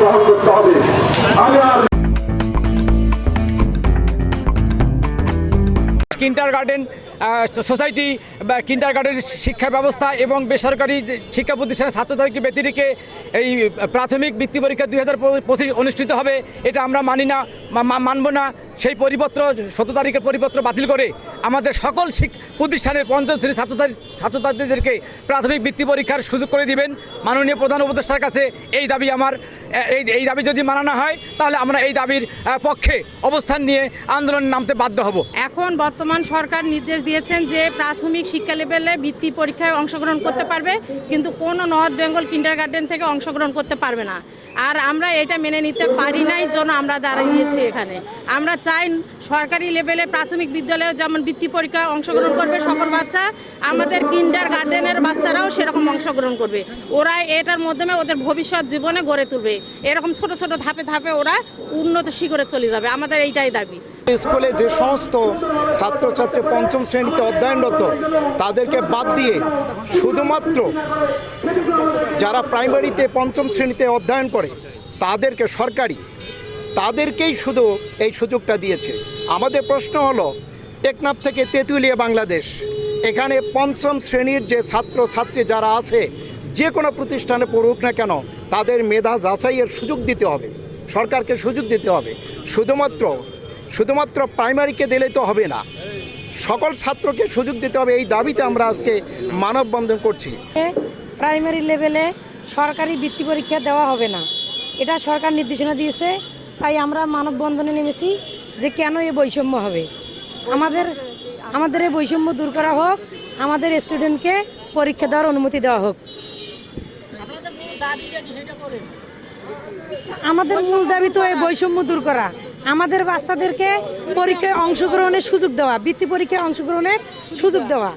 গ্রহণ করতে হবে। আমি আর কিন্টার গার্ডেন সোসাইটি বা কিন্টার গার্ডেন শিক্ষা ব্যবস্থা এবং বেসরকারি শিক্ষা প্রতিষ্ঠানের ছাত্রদেরকে ব্যতিরিকে এই প্রাথমিক বৃত্তি পরীক্ষা দুই হাজার পঁচিশ অনুষ্ঠিত হবে। এটা আমরা মানি না মানব না। সেই পরিপত্র, সতেরো তারিখের পরিপত্র বাতিল করে আমাদের সকল প্রতিষ্ঠানের পঞ্চম শ্রেণির ছাত্রছাত্রী ছাত্রছাত্রীদেরকে প্রাথমিক বৃত্তি পরীক্ষার সুযোগ করে দিবেন। মাননীয় প্রধান উপদেষ্টার কাছে এই দাবি আমার এই এই দাবি যদি মানানো হয়, তাহলে আমরা এই দাবির পক্ষে অবস্থান নিয়ে আন্দোলন নামতে বাধ্য হব। এখন বর্তমান সরকার নির্দেশ দিয়েছেন যে প্রাথমিক শিক্ষা লেভেলে বৃত্তি পরীক্ষায় অংশগ্রহণ করতে পারবে, কিন্তু কোনো নর্থ বেঙ্গল কিন্ডার গার্ডেন থেকে অংশগ্রহণ করতে পারবে না। আর আমরা এটা মেনে নিতে পারি নাই জন্য আমরা দাঁড়িয়েছি এখানে। আমরা চাই সরকারি লেভেলে প্রাথমিক বিদ্যালয়ে যেমন বৃত্তি পরীক্ষায় অংশগ্রহণ করবে সকল বাচ্চা, আমাদের কিন্ডার গার্ডেনের বাচ্চারাও সেরকম অংশগ্রহণ করবে। ওরা এটার মাধ্যমে ওদের ভবিষ্যৎ জীবনে গড়ে তুলবে। এরকম ছোট ছোট ধাপে ধাপে ওরা উন্নত শিখরে চলে যাবে। আমাদের এইটাই দাবি। স্কুলে যে সমস্ত ছাত্রছাত্রী পঞ্চম শ্রেণীতে অধ্যয়নরত, তাদেরকে বাদ দিয়ে শুধুমাত্র যারা প্রাইমারিতে পঞ্চম শ্রেণীতে অধ্যয়ন করে, তাদেরকে সরকারি তাদেরকেই শুধু এই সুযোগটা দিয়েছে। আমাদের প্রশ্ন হলো, টেকনাফ থেকে তেঁতুলিয়া, বাংলাদেশ, এখানে পঞ্চম শ্রেণির যে ছাত্র ছাত্রী যারা আছে, যে কোনো প্রতিষ্ঠানে পড়ুক না কেন, তাদের মেধা যাচাইয়ের সুযোগ দিতে হবে, সরকারকে সুযোগ দিতে হবে। শুধুমাত্র শুধুমাত্র প্রাইমারিকে দিলে তো হবে না, সকল ছাত্রকে সুযোগ দিতে হবে, এই দাবিতে আমরা আজকে মানববন্ধন করছি। প্রাইমারি লেভেলে সরকারি বৃত্তি পরীক্ষা দেওয়া হবে না। এটা সরকার নির্দেশনা দিয়েছে তাই আমরা মানববন্ধনে নেমেছি যে কেন এ বৈষম্য হবে? আমাদের আমাদের এই বৈষম্য দূর করা হোক, আমাদের স্টুডেন্টকে পরীক্ষা দেওয়ার অনুমতি দেওয়া হোক। আমাদের মূল দাবি তো এই বৈষম্য দূর করা। আমাদের বাচ্চাদেরকে পরীক্ষায় অংশগ্রহণের সুযোগ দেওয়া, বৃত্তি পরীক্ষায় অংশগ্রহণের সুযোগ দেওয়া।